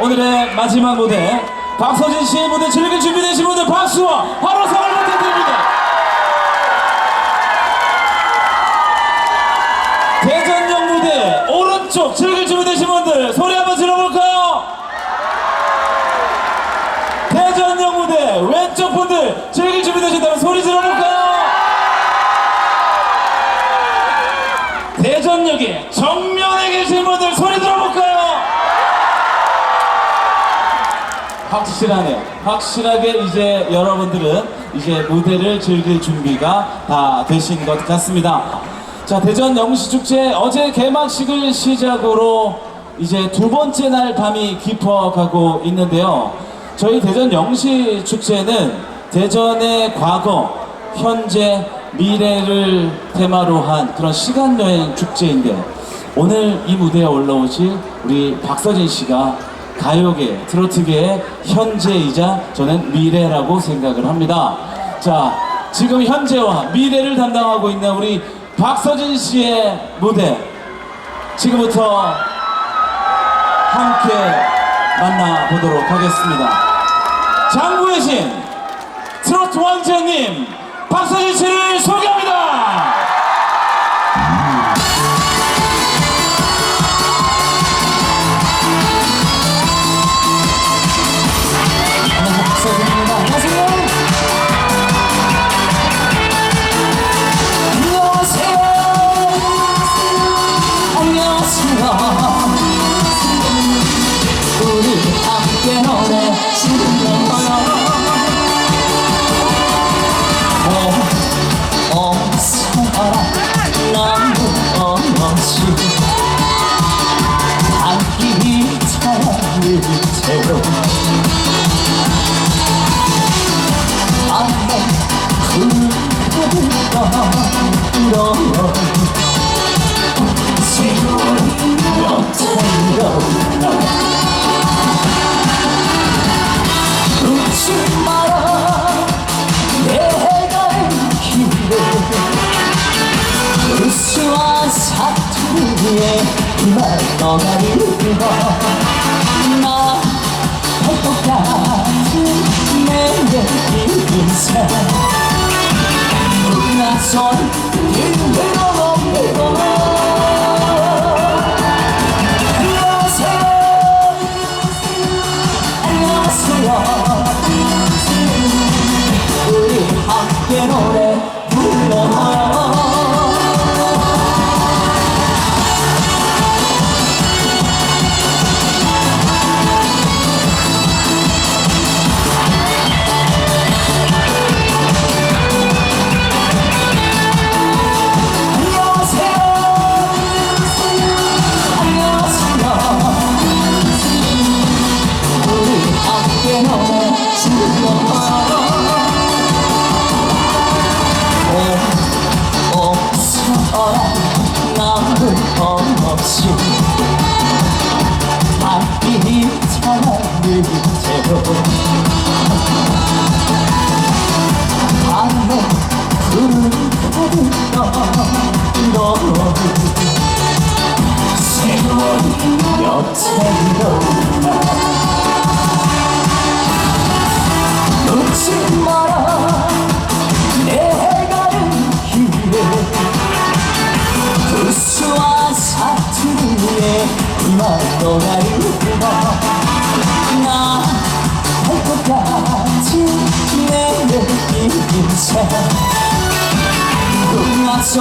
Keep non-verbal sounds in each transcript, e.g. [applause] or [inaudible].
오늘의 마지막 무대. 박서진 씨의 무대 즐길 준비되신 분들 박수와 바로 성을 부탁드립니다. 대전역 무대 오른쪽 즐길 준비되신 분들 소리 한번 질러볼까요? 대전역 무대 왼쪽 분들 즐길 준비되신다면 소리 질러볼까요? 대전역에 정면에 계신 분들 소리 들어볼까요? 확실하네요. 확실하게 이제 여러분들은 이제 무대를 즐길 준비가 다 되신 것 같습니다. 자, 대전 영시축제 어제 개막식을 시작으로 이제 두 번째 날 밤이 깊어가고 있는데요. 저희 대전 영시축제는 대전의 과거, 현재, 미래를 테마로 한 그런 시간여행 축제인데 오늘 이 무대에 올라오실 우리 박서진 씨가 가요계, 트로트계의 현재이자 저는 미래라고 생각을 합니다. 자, 지금 현재와 미래를 담당하고 있는 우리 박서진 씨의 무대 지금부터 함께 만나보도록 하겠습니다. 장구의 신 트로트 왕자님 박서진 씨를 소개합니다. 너가리고 나할것 같은 내 인생 낯선 날 너가리고 나할것 같은 내 인생 낯선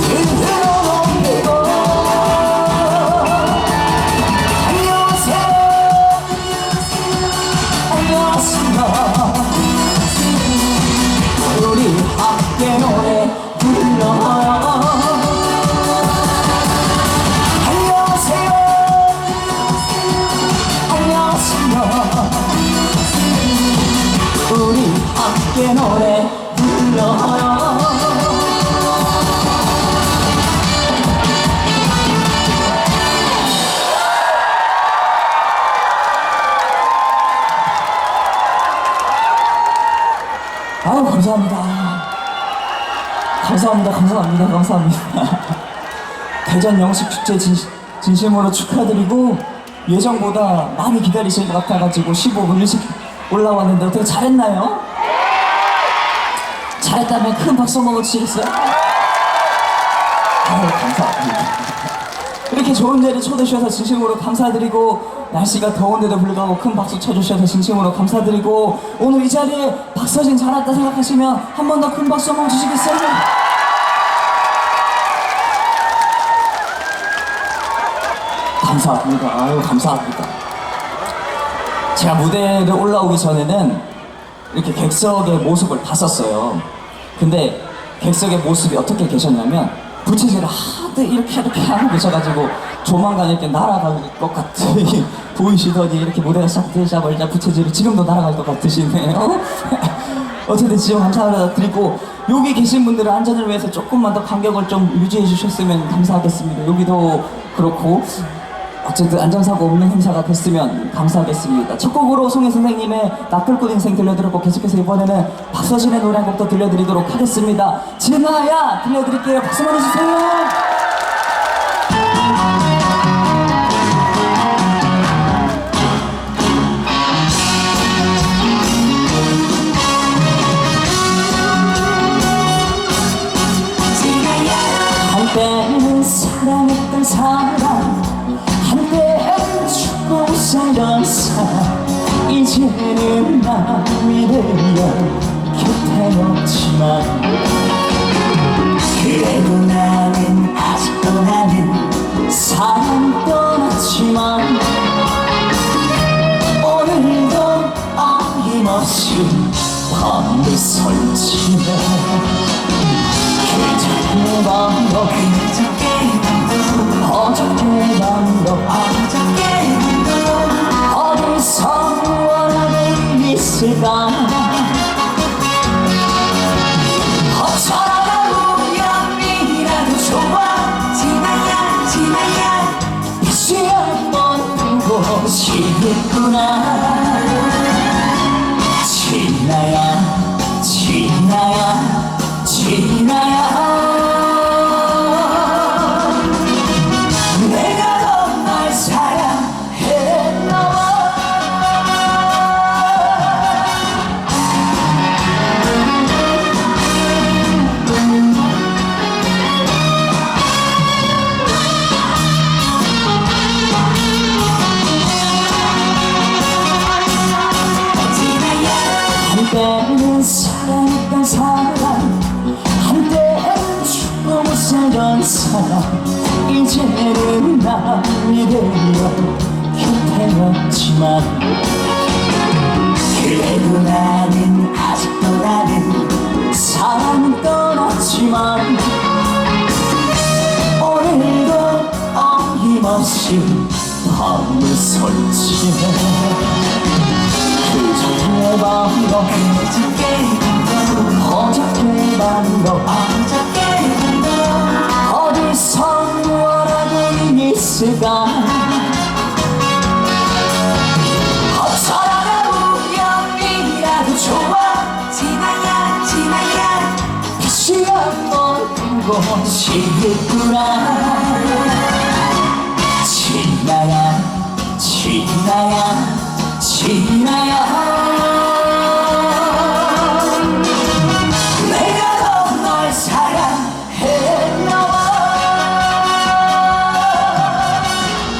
길로 넘기고 감사합니다. 감사합니다. 감사합니다. [laughs] 대전 영식 축제 진, 진심으로 축하드리고 예정보다 많이 기다리실 것 같아가지고 15분 일찍 올라왔는데 어떻게 잘했나요? 잘했다면 큰 박수 한번 치겠어요? 아유 감사합니다 이렇게 좋은 자리 초대 주셔서 진심으로 감사드리고 날씨가 더운데도 불구하고 큰 박수 쳐주셔서 진심으로 감사드리고 오늘 이 자리에 박서진 잘 왔다 생각하시면 한 번 더 큰 박수 한번 주시겠어요? 감사합니다. 아유, 감사합니다. 제가 무대를 올라오기 전에는 이렇게 객석의 모습을 봤었어요. 근데 객석의 모습이 어떻게 계셨냐면 부채질을 하도 이렇게 이렇게 하고 계셔가지고 조만간 이렇게 날아갈 것 같이 [laughs] 보이시더니 이렇게 무대가 시작되자마자 부채질이 지금도 날아갈 것 같으시네요. 어쨌든 지금 감사드리고 여기 계신 분들은 안전을 위해서 조금만 더 간격을 좀 유지해 주셨으면 감사하겠습니다. 여기도 그렇고 어쨌든 안전사고 없는 행사가 됐으면 감사하겠습니다. 첫 곡으로 송혜 선생님의 나쁠꽃 인생 들려드렸고 계속해서 이번에는 박서진의 노래 한곡더 들려드리도록 하겠습니다. 진아야 들려드릴게요. 박수 많이 주세요. 되어 곁에 없지만 그래도 나는 아직도 나는 사랑 떠났지만 오늘도 어김없이 밤을 설치네 그저께 밤도 그저께 밤도 어저께 밤도 싶구나. 지나야 지나야 지나야. 내가 넌널 사랑했나 봐.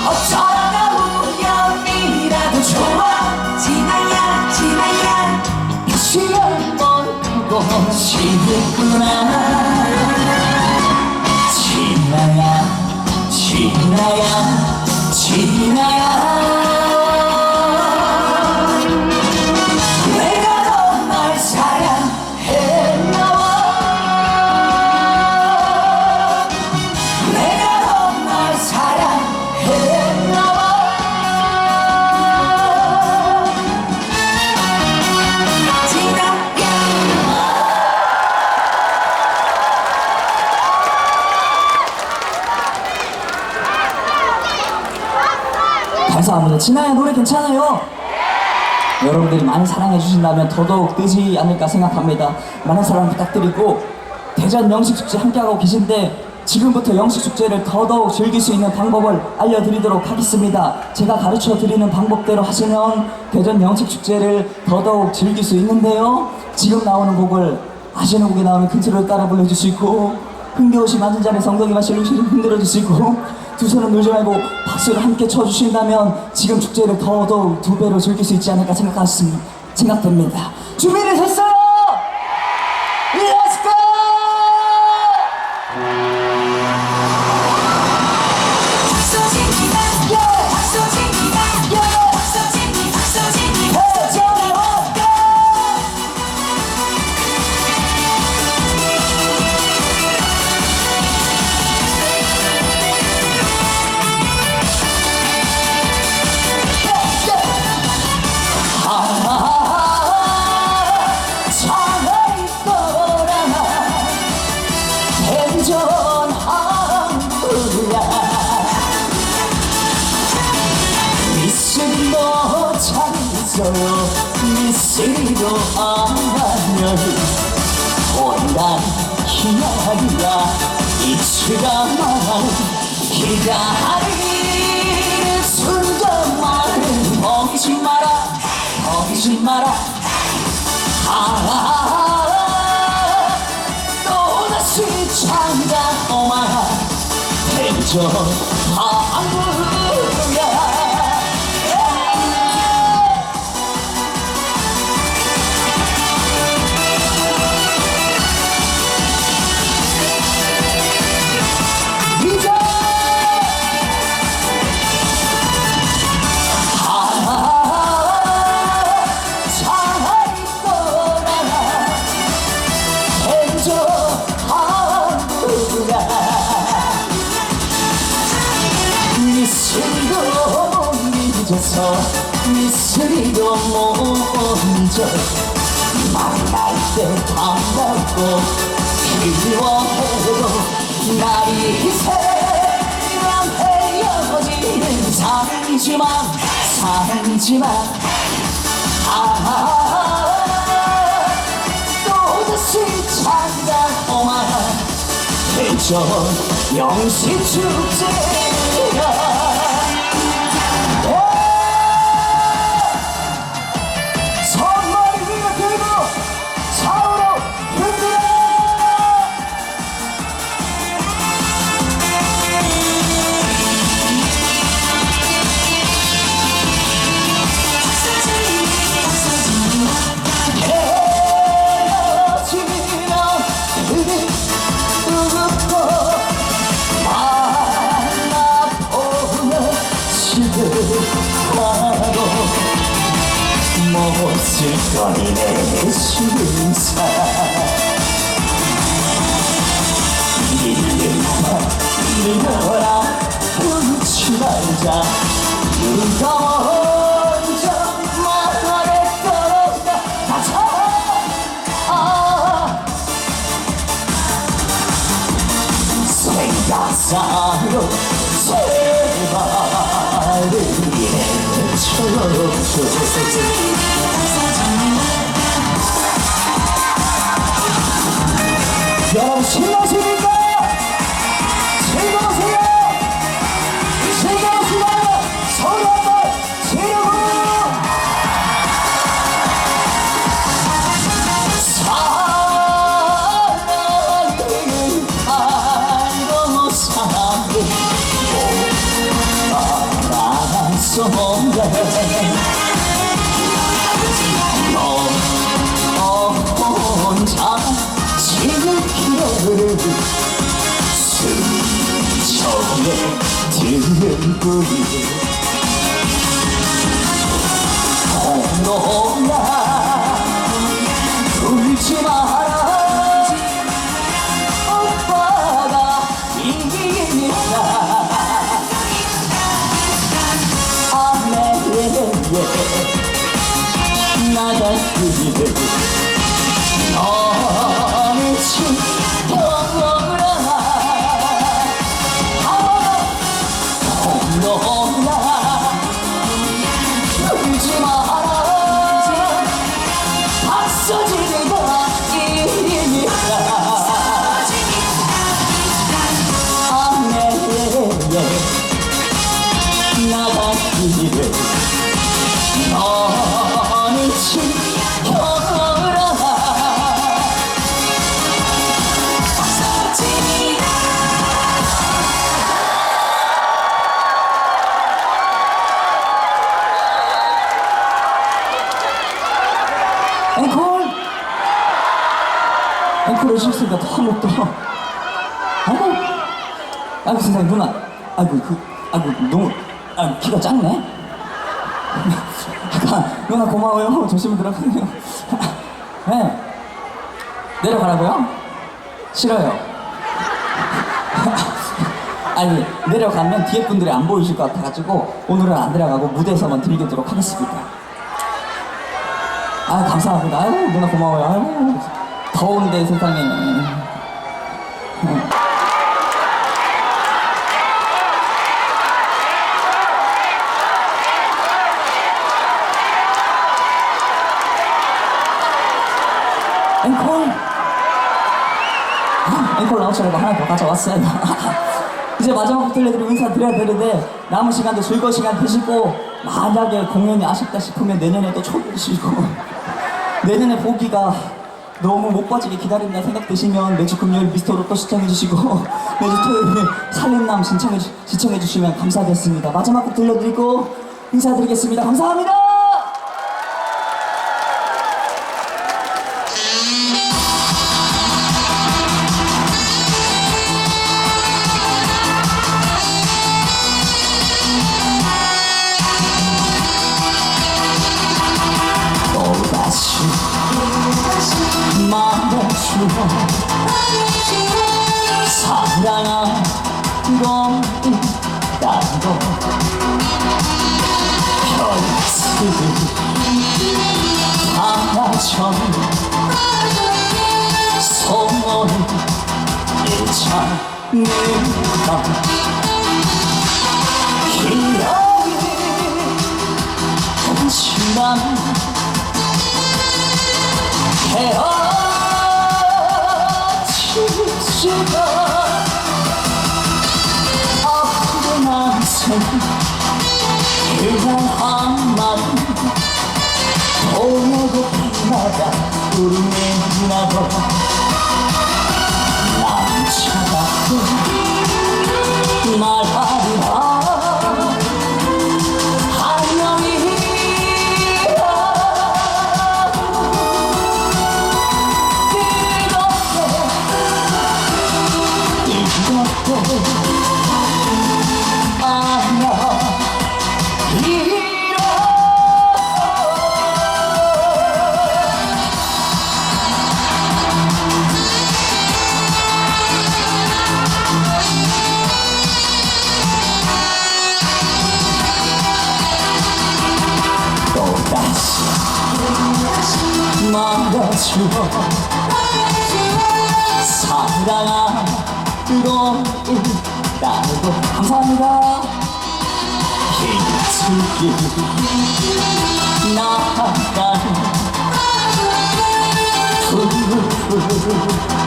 어쩌다가 우연이라도 좋아. 지나야 지나야. 다시 한번 보고 싶구나 지 감사합니다. 진아야 노래 괜찮아요? 여러분들이 많이 사랑해 주신다면 더더욱 뜨지 않을까 생각합니다. 많은 사랑 부탁드리고 대전 영식 축제 함께하고 계신데 지금부터 영식 축제를 더더욱 즐길 수 있는 방법을 알려드리도록 하겠습니다. 제가 가르쳐 드리는 방법대로 하시면 대전 영식 축제를 더더욱 즐길 수 있는데요. 지금 나오는 곡을 아시는 곡이 나오면 큰 소리로 따라 불러주시고 흥겨우시 맞은 자리에 엉덩이 마시를 흔들어 주시고 두 손을 놀지 말고 박수를 함께 쳐주신다면 지금 축제를 더더욱 두 배로 즐길 수 있지 않을까 생각하습니다 생각됩니다. 준비를 했어요! 안하면 온단 기다리라 이치가 말하는 기다리는 순간만은 멈지 마라 멈지 마라. 아 또다시 창가 오마라 대전 항구 만날 때 반갑고 그리워해도 날이 새면 헤어지는 사랑이지만 사랑이지만 아 또다시 찾아오마 대전 영시 축제야 내 신사 믿는다 믿어라 웃지 말자 말했던가 가자 아 생각사로 제발을 내쳐줘 여러분 신나십니 지키려를 스쳐에 들은 뿌리 너나 울지 마라 오빠가 이기니까 아메예 나가기를 앵콜 해주셨으니까 너무 또 아이고. 아이고 세상에 누나. 아이고 그 아이고 너무 아 키가 작네? [laughs] 누나 고마워요. 조심히 들어가세요. [laughs] 네. 내려가라고요? 싫어요. [laughs] 아니 내려가면 뒤에 분들이 안 보이실 것 같아가지고 오늘은 안 내려가고 무대에서만 들리도록 하겠습니다. 아 감사합니다. 아유 누나 고마워요. 아유 더운데 세상에. 앵콜. 아, 앵콜 나오시라고 하나 더 가져왔어요. [laughs] 이제 마지막 들려드리고 인사드려야 되는데 남은 시간도 즐거운 시간 되시고 만약에 공연이 아쉽다 싶으면 내년에 또 초대해 주시고 [laughs] 내년에 보기가 너무 못 빠지게 기다린다 생각 드시면 매주 금요일 미스터로 또 시청해 주시고 [laughs] 매주 토요일 살림남 신청해, 주- 시청해 주시면 감사하겠습니다. 마지막 곡 들려드리고 인사드리겠습니다. 감사합니다 잃자는가 기억이 한심한 헤어지지가 아픈 한생 그냥 한마디 보내고 빛나다. 울음나고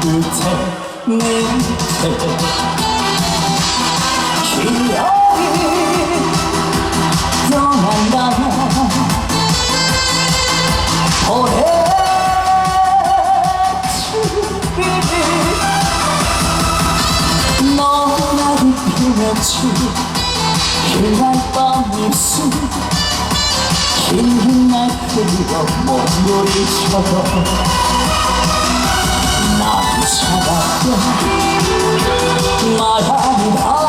끝에 내채 기억이 떠난다면 보내주리 너나를 피웠지 그날 밤 입술 긴날 그리워 몸부리쳐도 남자답게 말하리라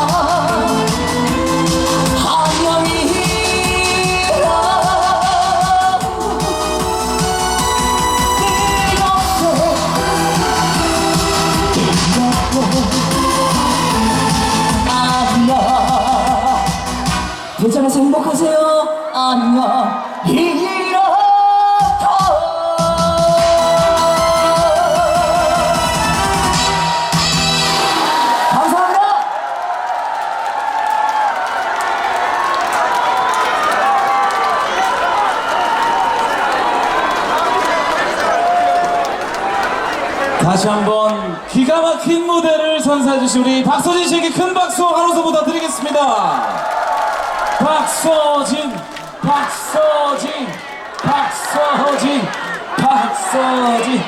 다시 한번 기가 막힌 무대를 선사해 주신 우리 박서진 씨에게 큰 박수 한호서 부탁드리겠습니다. 박서진, 박서진, 박서진, 박서진.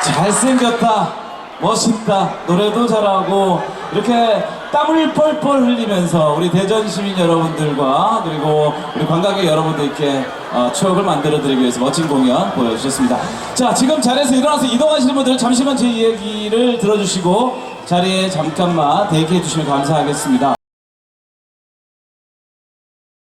잘생겼다, 멋있다, 노래도 잘하고 이렇게 땀을 뻘뻘 흘리면서 우리 대전 시민 여러분들과 그리고 우리 관광객 여러분들께 어, 추억을 만들어 드리기 위해서 멋진 공연 보여주셨습니다. 자, 지금 자리에서 일어나서 이동하시는 분들 잠시만 제 이야기를 들어주시고 자리에 잠깐만 대기해 주시면 감사하겠습니다.